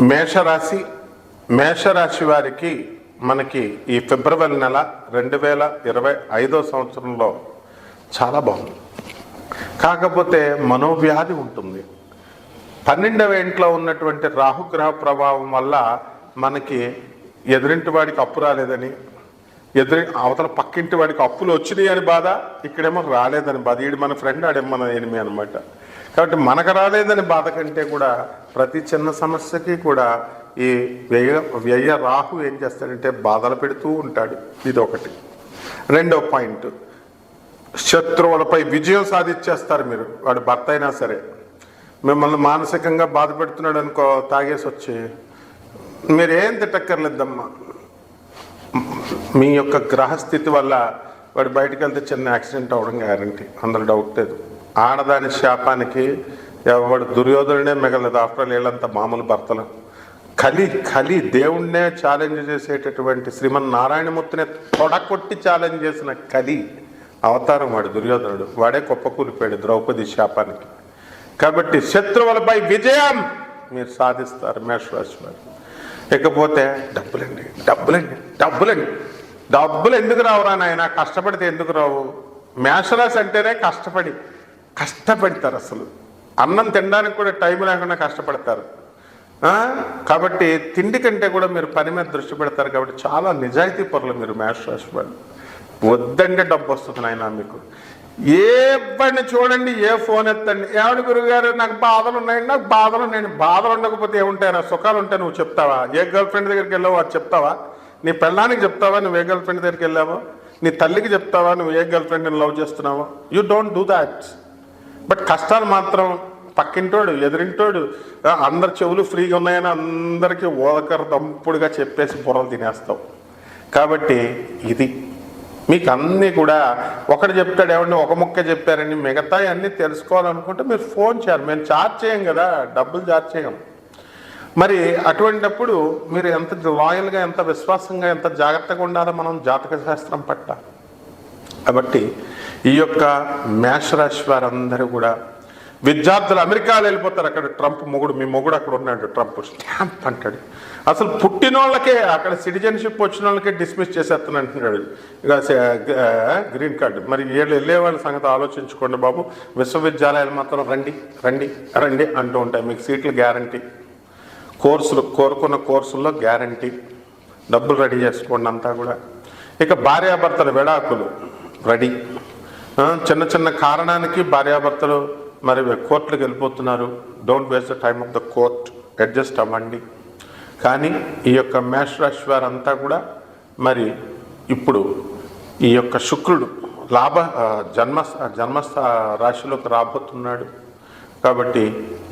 మేషరాశి మేషరాశి వారికి మనకి ఈ ఫిబ్రవరి నెల రెండు వేల ఇరవై ఐదో సంవత్సరంలో చాలా బాగుంది. కాకపోతే మనోవ్యాధి ఉంటుంది. పన్నెండవ ఇంట్లో ఉన్నటువంటి రాహుగ్రహ ప్రభావం వల్ల మనకి ఎదురింటి వాడికి అప్పు రాలేదని ఎదురి అవతల పక్కింటి వాడికి అప్పులు వచ్చినాయి అని బాధ ఇక్కడేమో రాలేదని బాధ. ఈడు మన ఫ్రెండ్ ఆడేమో మన ఎనిమి అనమాట కాబట్టి మనకు రాలేదని బాధ కంటే కూడా ప్రతి చిన్న సమస్యకి కూడా ఈ వ్యయ వ్యయ రాహు ఏం చేస్తాడంటే బాధలు పెడుతూ ఉంటాడు. ఇది ఒకటి రెండో పాయింట్. శత్రువులపై విజయం సాధించేస్తారు మీరు. వాడు భర్త అయినా సరే. మిమ్మల్ని మానసికంగా బాధ పెడుతున్నాడు అనుకో తాగేసి వచ్చి మీరేం తిట్టక్కర్లేదమ్మా మీ యొక్క గ్రహస్థితి వల్ల వాడు బయటకు వెళ్తే చిన్న యాక్సిడెంట్ అవ్వడం గ్యారంటీ. అందులో డౌట్ లేదు. ఆడదాని శాపానికి ఎవడు దుర్యోధనుడే మిగలదు ఆఫ్టర్ వీళ్ళంతా మామూలు భర్తలు. కలి కలి దేవుణ్ణే ఛాలెంజ్ చేసేటటువంటి శ్రీమన్ నారాయణమూర్తిని తొడకొట్టి ఛాలెంజ్ చేసిన కలి అవతారం వాడు దుర్యోధనుడు. వాడే కుప్పకూలిపోయాడు ద్రౌపది శాపానికి. కాబట్టి శత్రువులపై విజయం మీరు సాధిస్తారు మేషరాశి వారు. ఇకపోతే డబ్బులండి డబ్బులండి డబ్బులండి. డబ్బులు ఎందుకు రావురా నాయన? కష్టపడితే ఎందుకు రావు? మేషరాశి అంటేనే కష్టపడి కష్టపడతారు అసలు. అన్నం తినడానికి కూడా టైం లేకుండా కష్టపడతారు. కాబట్టి తిండి కంటే కూడా మీరు పని మీద దృష్టి పెడతారు కాబట్టి చాలా నిజాయితీ పరులు మీరు మేషరాశి వాళ్ళు. వద్దంటే డబ్బు వస్తుంది నాయన మీకు. ఏ బండి చూడండి ఏ ఫోన్ ఎత్తండి. ఏమిటి గురుగారు నాకు బాధలు ఉన్నాయండి నాకు బాధలు ఉన్నాయండి. బాధలు ఉండకపోతే ఏముంటాయి నా సుఖాలు ఉంటాయి నువ్వు చెప్తావా? ఏ గర్ల్ ఫ్రెండ్ దగ్గరికి వెళ్ళావు అది చెప్తావా? నీ పెళ్ళానికి చెప్తావా? నువ్వు ఏ గర్ల్ ఫ్రెండ్ దగ్గరికి వెళ్ళావో? నీ తల్లికి చెప్తావా? నువ్వు ఏ గర్ల్ ఫ్రెండ్ని లవ్ చేస్తున్నావో? You don't do that. But కష్టాలు మాత్రం పక్కింటోడు ఎదిరింటోడు. అందరి చెవులు ఫ్రీగా ఉన్నాయని అందరికీ ఓదకర దంపుడుగా చెప్పేసి బుర్రలు తినేస్తావు కాబట్టి ఇది. మీకు అన్నీ కూడా ఒకటి చెప్తాడు ఏమంటే ఒక ముక్క చెప్పారని మిగతా అన్నీ తెలుసుకోవాలనుకుంటే మీరు ఫోన్ చేయాలి. మేము చార్జ్ చేయం కదా డబ్బులు చార్జ్ చేయం. మరి అటువంటిప్పుడు మీరు ఎంత లాయల్గా ఎంత విశ్వాసంగా ఎంత జాగ్రత్తగా ఉండాలో మనం జాతక శాస్త్రం పట్ట కాబట్టి ఈ యొక్క మేషరాశి వారందరూ కూడా విద్యార్థులు అమెరికాలో వెళ్ళిపోతారు. అక్కడ ట్రంప్ మొగుడు మీ మొగుడు అక్కడ ఉన్నాడు ట్రంప్ స్టాంప్ అంటాడు. అసలు పుట్టినోళ్ళకే అక్కడ సిటిజన్షిప్ వచ్చిన వాళ్ళకే డిస్మిస్ చేసేస్తాను అంటున్నాడు. ఇక గ్రీన్ కార్డు. మరి వీళ్ళు వెళ్ళేవాళ్ళ సంగతి ఆలోచించుకోండి బాబు. విశ్వవిద్యాలయాలు మాత్రం రండి రండి రండి అంటూ ఉంటాయి. మీకు సీట్లు గ్యారంటీ. కోర్సులు కోరుకున్న కోర్సుల్లో గ్యారంటీ. డబ్బులు రెడీ చేసుకోండి అంతా కూడా. ఇక భార్యాభర్తల విడాకులు రెడీ. చిన్న చిన్న కారణానికి భార్యాభర్తలు మరి కోర్టులకు వెళ్ళిపోతున్నారు. Don't waste the time of the court adjust అవ్వండి కానీ ఈ యొక్క మేషరాశి వారంతా కూడా మరి ఇప్పుడు ఈ యొక్క శుక్రుడు లాభ జన్మ జన్మస్థ రాశిలోకి రాబోతున్నాడు. కాబట్టి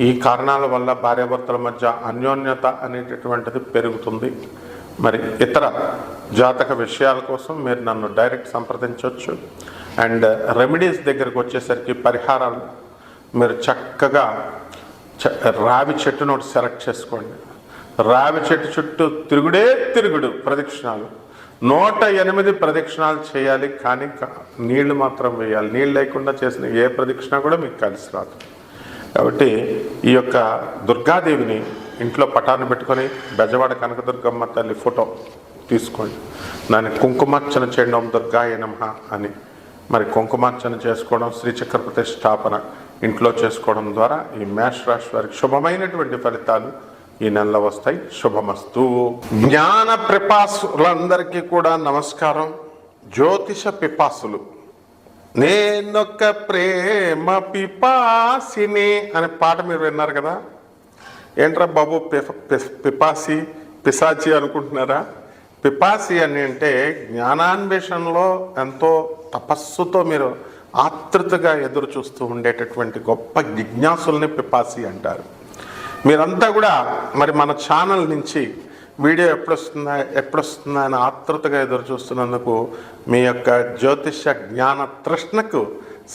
ఈ కారణాల వల్ల భార్యాభర్తల మధ్య అన్యోన్యత అనేటటువంటిది పెరుగుతుంది. మరి ఇతర జాతక విషయాల కోసం మీరు నన్ను డైరెక్ట్ సంప్రదించవచ్చు. అండ్ రెమెడీస్ uh, దగ్గరకు వచ్చేసరికి పరిహారాలు. మీరు చక్కగా చ- రావి చెట్టును ఒకటి సెలెక్ట్ చేసుకోండి. రావి చెట్టు చుట్టూ తిరుగుడే తిరుగుడు ప్రదక్షిణాలు. నూట ఎనిమిది ప్రదక్షిణాలు చేయాలి కానీ నీళ్ళు మాత్రం వేయాలి. నీళ్ళు లేకుండా చేసిన ఏ ప్రదక్షిణ కూడా మీకు కలిసి రాదు. కాబట్టి ఈ యొక్క దుర్గాదేవిని ఇంట్లో పటాన్ని పెట్టుకొని బెజవాడ కనకదుర్గమ్మ తల్లి ఫోటో తీసుకోండి. దాన్ని కుంకుమార్చన చేయడం. దుర్గాయ నమః అని. మరి కుంకుమార్చన చేసుకోవడం శ్రీచక్ర ప్రతిష్టాపన ఇంట్లో చేసుకోవడం ద్వారా ఈ మేష రాశి వారికి శుభమైనటువంటి ఫలితాలు ఈ నెలలో వస్తాయి. శుభమస్తు. జ్ఞాన పిపాసులందరికీ కూడా నమస్కారం. జ్యోతిష పిపాసులు. నేనొక్క ప్రేమ పిపాసిని అనే పాట మీరు విన్నారు కదా? ఏంట్రా బాబు పిప- పి- పిపాసి పిశాచి అనుకుంటున్నారా? పిపాసి అని అంటే జ్ఞానాన్వేషణలో ఎంతో తపస్సుతో మీరు ఆతృతగా ఎదురు చూస్తూ ఉండేటటువంటి గొప్ప జిజ్ఞాసుల్ని పిపాసి అంటారు. మీరంతా కూడా మరి మన ఛానల్ నుంచి వీడియో ఎప్పుడొస్తుందా ఎప్పుడొస్తుందా అని ఆతృతగా ఎదురు చూస్తున్నందుకు మీ యొక్క జ్యోతిష జ్ఞాన తృష్ణకు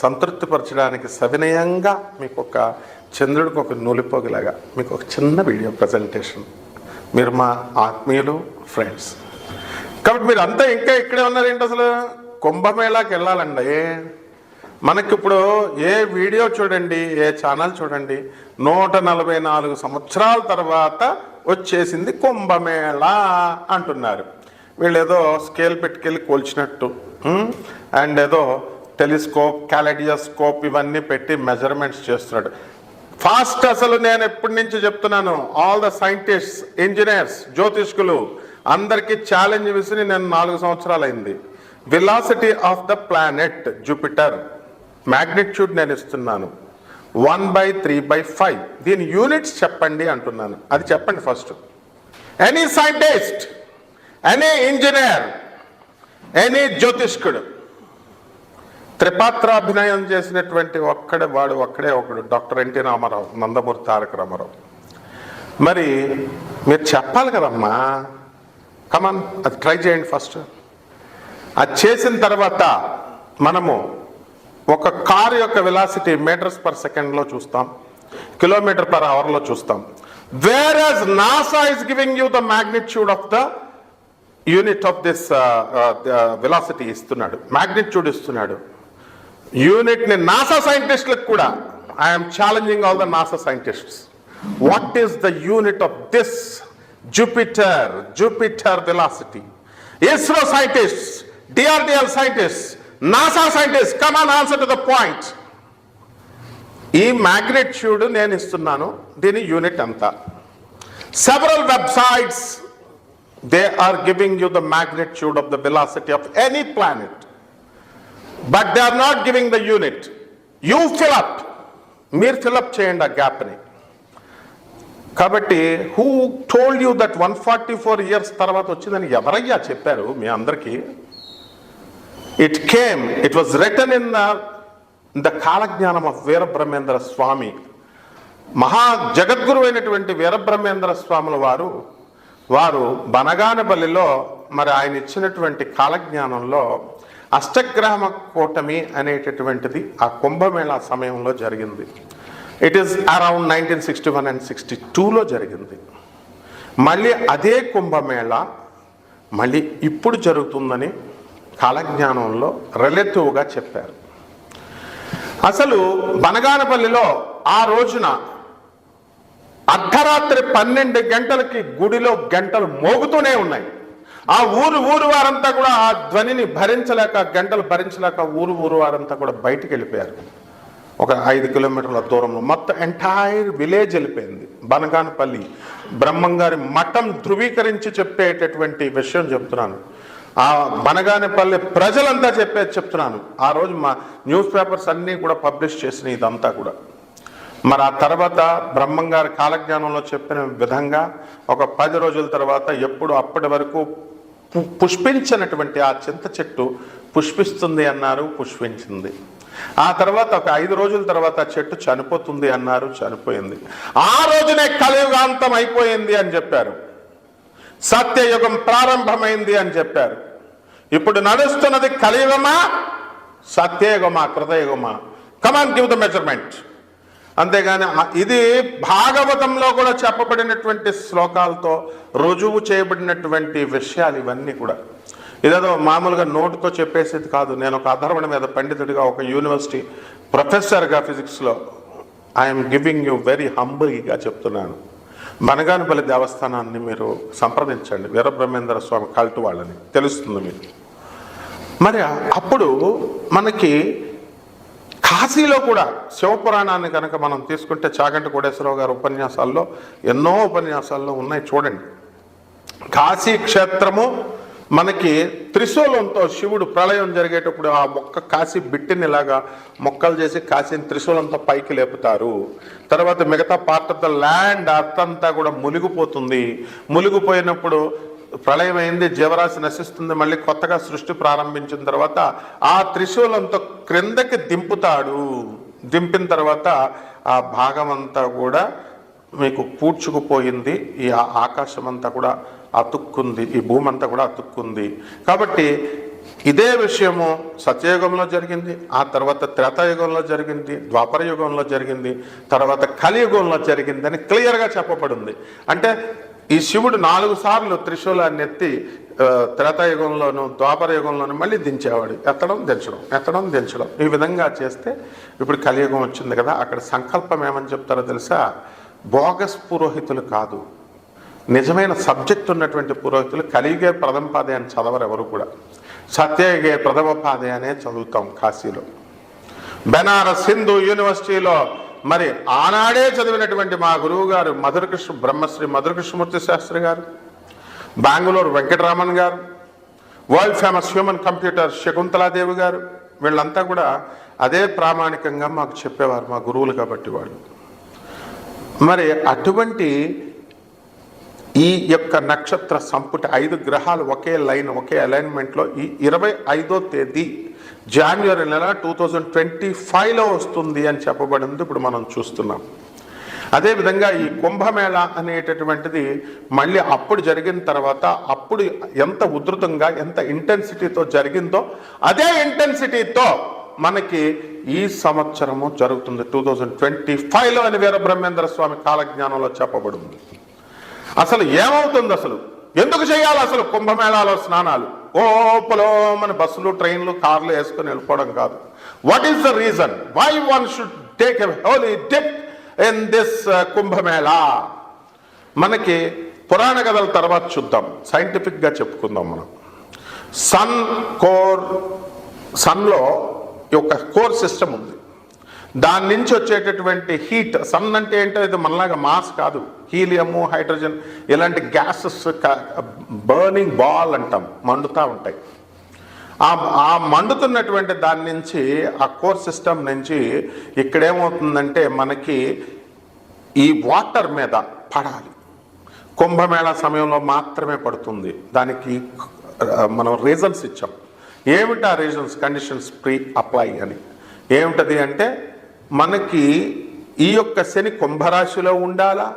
సంతృప్తిపరచడానికి సవినయంగా మీకు ఒక చంద్రుడికి ఒక నూలిపోగలాగా మీకు ఒక చిన్న వీడియో ప్రజెంటేషన్. మీరు మా ఆత్మీయులు ఫ్రెండ్స్. కాబట్టి మీరు అంతా ఇంకా ఇక్కడే ఉన్నారేంటి అసలు? కుంభమేళాకి వెళ్ళాలండి. మనకి ఇప్పుడు ఏ వీడియో చూడండి ఏ ఛానల్ చూడండి నూట నలభై నాలుగు సంవత్సరాల తర్వాత వచ్చేసింది కుంభమేళ అంటున్నారు. వీళ్ళు ఏదో స్కేల్ పెట్టుకెళ్ళి కోల్చినట్టు అండ్ ఏదో టెలిస్కోప్ క్యాలడియోస్కోప్ ఇవన్నీ పెట్టి మెజర్మెంట్స్ చేస్తున్నాడు. ఫాస్ట్ అసలు నేను ఎప్పటి నుంచి చెప్తున్నాను? ఆల్ ద సైంటిస్ట్ ఇంజనీర్స్ జ్యోతిష్కులు అందరికీ ఛాలెంజ్ వేసి నేను నాలుగు సంవత్సరాలు అయింది velocity of the planet Jupiter magnitude నేను ఇస్తున్నాను. One by three by five దీని యూనిట్స్ చెప్పండి అంటున్నాను. అది చెప్పండి first any scientist any engineer any జ్యోతిష్కుడు త్రిపాత్రాభినయం చేసినటువంటి ఒక్కడే వాడు ఒక్కడే ఒకడు డాక్టర్ ఎన్టీ రామారావు నందమూరి తారక రామారావు. మరి మీరు చెప్పాలి కదమ్మా కమన్ అది ట్రై చేయండి ఫస్ట్ అది చేసిన తర్వాత మనము ఒక కారు యొక్క వెలాసిటీ మీటర్స్ పర్ సెకండ్లో చూస్తాం. కిలోమీటర్ పర్ అవర్లో చూస్తాం. Whereas NASA is giving you the magnitude of the unit of this velocity ఇస్తున్నాడు. మ్యాగ్నిట్యూడ్ ఇస్తున్నాడు. యూనిట్ని నాసా సైంటిస్టులకు కూడా I'm challenging all the NASA scientists what is the unit of this Jupiter Jupiter velocity ISRO scientist DRDL scientist NASA scientist come on answer to the point ఈ magnitude నేను ఇస్తున్నాను దీని unit ఎంత several websites they are giving you the magnitude of the velocity of any planet but they are not giving the unit you fill up మీరు fill up చేయండి ఆ గ్యాప్ని కాబట్టి who told you that one forty four years తర్వాత వచ్చిందని ఎవరయ్యా చెప్పారు మీ అందరికీ? It came it was return in the the కాలజ్ఞానం ఆఫ్ వీరబ్రహ్మేంద్ర స్వామి. మహా జగద్గురు అయినటువంటి వీరబ్రహ్మేంద్ర స్వాముల వారు వారు బనగానబలిలో మరి ఆయన ఇచ్చినటువంటి కాలజ్ఞానంలో అష్టగ్రహమ కూటమి అనేటటువంటిది ఆ కుంభమేళా సమయంలో జరిగింది. It is around nineteen sixty one and sixty టూలో జరిగింది. మళ్ళీ అదే కుంభమేళ మళ్ళీ ఇప్పుడు జరుగుతుందని కాలజ్ఞానంలో రిలేటివ్గా చెప్పారు. అసలు బనగానపల్లిలో ఆ రోజున అర్ధరాత్రి పన్నెండు గంటలకి గుడిలో గంటలు మోగుతూనే ఉన్నాయి. ఆ ఊరు ఊరు వారంతా కూడా ఆ ధ్వనిని భరించలేక గంటలు భరించలేక ఊరు ఊరు వారంతా కూడా బయటికి వెళ్ళిపోయారు. ఒక ఐదు కిలోమీటర్ల దూరంలో మొత్తం ఎంటైర్ విలేజ్ వెళ్ళిపోయింది. బనగానపల్లి బ్రహ్మంగారి మఠం ధృవీకరించి చెప్పేటటువంటి విషయం చెప్తున్నాను. ఆ బనగానపల్లి ప్రజలంతా చెప్పేది చెప్తున్నాను. ఆ రోజు మా న్యూస్ పేపర్స్ అన్నీ కూడా పబ్లిష్ చేసిన ఇదంతా కూడా. మరి ఆ తర్వాత బ్రహ్మంగారి కాలజ్ఞానంలో చెప్పిన విధంగా ఒక పది రోజుల తర్వాత ఎప్పుడు అప్పటి వరకు పు- పుష్పించినటువంటి ఆ చింత చెట్టు పుష్పిస్తుంది అన్నారు పుష్పించింది. ఆ తర్వాత ఒక ఐదు రోజుల తర్వాత చెట్టు చనిపోతుంది అన్నారు చనిపోయింది. ఆ రోజునే కలియుగాంతం అయిపోయింది అని చెప్పారు. సత్యయుగం ప్రారంభమైంది అని చెప్పారు. ఇప్పుడు నడుస్తున్నది కలియుగమా సత్యయుగమా కృతయుగమా? Come on give the measurement అంతేగాని ఇది భాగవతంలో కూడా చెప్పబడినటువంటి శ్లోకాలతో రుజువు చేయబడినటువంటి విషయాలు ఇవన్నీ కూడా. ఇదేదో మామూలుగా నోటుతో చెప్పేసేది కాదు. నేను ఒక అధర్వణ మీద పండితుడిగా ఒక యూనివర్సిటీ ప్రొఫెసర్గా ఫిజిక్స్లో ఐఎమ్ గివింగ్ యూ వెరీ హంబుల్గా చెప్తున్నాను. బనగానపల్లి దేవస్థానాన్ని మీరు సంప్రదించండి. వీరబ్రహ్మేంద్ర స్వామి కల్టు వాళ్ళని. తెలుస్తుంది మీకు. మరి అప్పుడు మనకి కాశీలో కూడా శివపురాణాన్ని కనుక మనం తీసుకుంటే చాగంటి కోటేశ్వరరావు గారి ఉపన్యాసాల్లో ఎన్నో ఉపన్యాసాల్లో ఉన్నాయి. చూడండి. కాశీ క్షేత్రము మనకి త్రిశూలంతో శివుడు ప్రళయం జరిగేటప్పుడు ఆ మొక్క కాసి బిట్టిని ఇలాగా మొక్కలు చేసి కాశీని త్రిశూలంతో పైకి లేపుతారు. తర్వాత మిగతా పార్ట్ ఆఫ్ ద ల్యాండ్ అర్థంతా కూడా మునిగిపోతుంది. మునిగిపోయినప్పుడు ప్రళయం అయింది జీవరాశి నశిస్తుంది మళ్ళీ కొత్తగా సృష్టి ప్రారంభించిన తర్వాత ఆ త్రిశూలంతో క్రిందకి దింపుతాడు. దింపిన తర్వాత ఆ భాగం అంతా కూడా మీకు పూడ్చుకుపోయింది. ఈ ఆకాశం అంతా కూడా అతుక్కుంది ఈ భూమి అంతా కూడా అతుక్కుంది. కాబట్టి ఇదే విషయము సత్యయుగంలో జరిగింది ఆ తర్వాత త్రేతాయుగంలో జరిగింది ద్వాపర యుగంలో జరిగింది తర్వాత కలియుగంలో జరిగిందని క్లియర్గా చెప్పబడింది. అంటే ఈ శివుడు నాలుగు సార్లు త్రిశూలాన్ని ఎత్తి ఆ, త్రేతాయుగంలోను ద్వాపర యుగంలోను మళ్ళీ దించేవాడు. ఎత్తడం దించడం ఎత్తడం దించడం. ఈ విధంగా చేస్తే ఇప్పుడు కలియుగం వచ్చింది కదా అక్కడ సంకల్పం ఏమని చెప్తారో తెలుసా? బోగస్ పురోహితులు కాదు. నిజమైన సబ్జెక్ట్ ఉన్నటువంటి పురోహితులు కలిగే ప్రథమ పాదే అని చదవరు ఎవరు కూడా. సత్యయుగే ప్రథమ పాదే అనే చదువుతాం కాశీలో. బెనారస్ హిందూ యూనివర్సిటీలో మరి ఆనాడే చదివినటువంటి మా గురువు గారు మధురకృష్ణ బ్రహ్మశ్రీ మధురకృష్ణమూర్తి శాస్త్రి గారు బెంగళూరు వెంకటరామన్ గారు world famous human computer Shakuntala Devi గారు వీళ్ళంతా కూడా అదే ప్రామాణికంగా మాకు చెప్పేవారు మా గురువులు కాబట్టి వాళ్ళు. మరి అటువంటి ఈ యొక్క నక్షత్ర సంపుట ఐదు గ్రహాలు ఒకే లైన్ ఒకే అలైన్మెంట్లో ఈ ఇరవై ఐదో తేదీ జాన్వరి నెల టూ థౌజండ్ ట్వంటీ ఫైవ్లో వస్తుంది అని చెప్పబడింది. ఇప్పుడు మనం చూస్తున్నాం. అదేవిధంగా ఈ కుంభమేళ అనేటటువంటిది మళ్ళీ అప్పుడు జరిగిన తర్వాత అప్పుడు ఎంత ఉధృతంగా ఎంత ఇంటెన్సిటీతో జరిగిందో అదే ఇంటెన్సిటీతో మనకి ఈ సంవత్సరము జరుగుతుంది. టూ థౌజండ్ ట్వంటీ ఫైవ్లో అని వీర బ్రహ్మేంద్ర స్వామి కాలజ్ఞానంలో చెప్పబడింది. అసలు ఏమవుతుంది అసలు? ఎందుకు చేయాలి అసలు కుంభమేళాలో స్నానాలు? ఓపలో మన బస్సులు ట్రైన్లు కార్లు వేసుకొని వెళ్ళిపోవడం కాదు. What is the reason why one should take a holy dip in this Kumbh Mela? మనకి పురాణ కథల తర్వాత చూద్దాం. సైంటిఫిక్గా చెప్పుకుందాం మనం. సన్ కోర్ సన్లో ఒక కోర్ సిస్టమ్ ఉంది. దాని నుంచి వచ్చేటటువంటి హీట్ సన్ అంటే ఏంటో ఇది మనలాగా మాస్ కాదు. హీలియము హైడ్రోజన్ ఇలాంటి గ్యాసెస్ బర్నింగ్ బాల్ అంటాం మండుతూ ఉంటాయి. ఆ మండుతున్నటువంటి దాని నుంచి ఆ కోర్ సిస్టమ్ నుంచి ఇక్కడేమవుతుందంటే మనకి ఈ వాటర్ మీద పడాలి. కుంభమేళా సమయంలో మాత్రమే పడుతుంది. దానికి మనం రీజన్స్ ఇచ్చాం. ఏమిటి ఆ రీజన్స్? కండిషన్స్ ప్రీ అప్లై అని. ఏమిటది అంటే మనకి ఈ యొక్క శని కుంభరాశిలో ఉండాలా?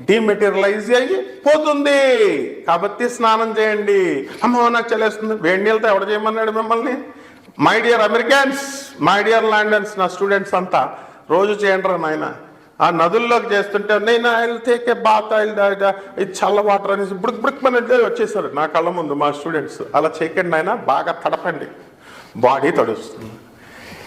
డిమెటీరియలైజ్ అయ్యి పోతుంది. కాబట్టి స్నానం చేయండి. అమ్మో నాకు చలేస్తుంది. వేడి నీళ్ళతో ఎవడ చేయమన్నాడు మిమ్మల్ని? My dear Americans my dear Londons నా స్టూడెంట్స్ అంతా రోజు చేయండి నాయన. ఆ నదుల్లోకి చేస్తుంటే నేను I'll take a bath I'll ఇది చల్ల వాటర్ అనేసి బుడుక్ బుడుక్ మన వచ్చేసారు నా కళ్ళ ముందు మా స్టూడెంట్స్ అలా చేయకండి ఆయన బాగా తడపండి. బాడీ తడుస్తుంది.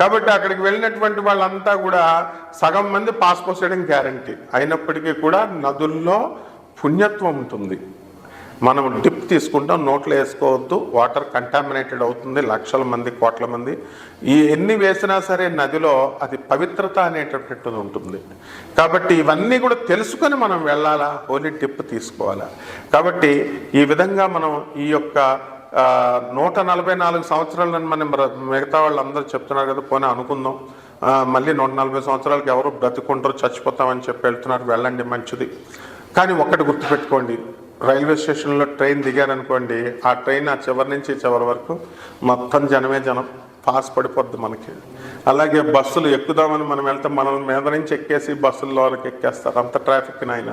కాబట్టి అక్కడికి వెళ్ళినటువంటి వాళ్ళంతా కూడా సగం మంది పాస్ పోసేయడం గ్యారంటీ. అయినప్పటికీ కూడా నదుల్లో పుణ్యత్వం ఉంటుంది. మనం డిప్ తీసుకుంటాం నోట్లో వేసుకోవద్దు వాటర్ కంటామినేటెడ్ అవుతుంది లక్షల మంది కోట్ల మంది. ఈ ఎన్ని వేసినా సరే నదిలో అది పవిత్రత అనేటటువంటిది ఉంటుంది. కాబట్టి ఇవన్నీ కూడా తెలుసుకొని మనం వెళ్ళాలా హోలీ డిప్ తీసుకోవాలా. కాబట్టి ఈ విధంగా మనం ఈ యొక్క నూట నలభై నాలుగు సంవత్సరాలని మనం మిగతా వాళ్ళందరూ చెప్తున్నారు కదా పోనీ అనుకుందాం. మళ్ళీ నూట నలభై సంవత్సరాలకి ఎవరు బ్రతుకుంటారు చచ్చిపోతామని చెప్పి వెళ్తున్నారు వెళ్ళండి మంచిది. కానీ ఒక్కటి గుర్తుపెట్టుకోండి రైల్వే స్టేషన్లో ట్రైన్ దిగారనుకోండి ఆ ట్రైన్ ఆ చివరి నుంచి చివరి వరకు మొత్తం జనమే జనం పాస్ పడిపోద్ది మనకి. అలాగే బస్సులు ఎక్కుదామని మనం వెళ్తే మనల్ని మీద నుంచి ఎక్కేసి బస్సుల్లోకి ఎక్కేస్తారు అంత ట్రాఫిక్ నాయన.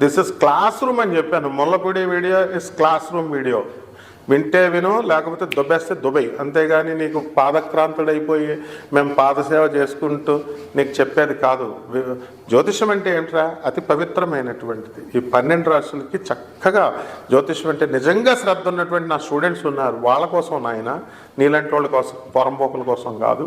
దిస్ ఇస్ క్లాస్ రూమ్ అని చెప్పాను. Mullapudi video is classroom video వింటే విను లేకపోతే దుబ్బేస్తే దుబై అంతేగాని నీకు పాదక్రాంతుడైపోయి మేము పాదసేవ చేసుకుంటూ నీకు చెప్పేది కాదు. జ్యోతిష్యం జ్యోతిషం అంటే ఏంట్రా? అతి పవిత్రమైనటువంటిది. ఈ పన్నెండు రాష్ట్రాలకి చక్కగా జ్యోతిషం అంటే నిజంగా శ్రద్ధ ఉన్నటువంటి నా స్టూడెంట్స్ ఉన్నారు. వాళ్ళ కోసం నాయన నీలాంటి వాళ్ళ కోసం పొరంపోకుల కోసం కాదు.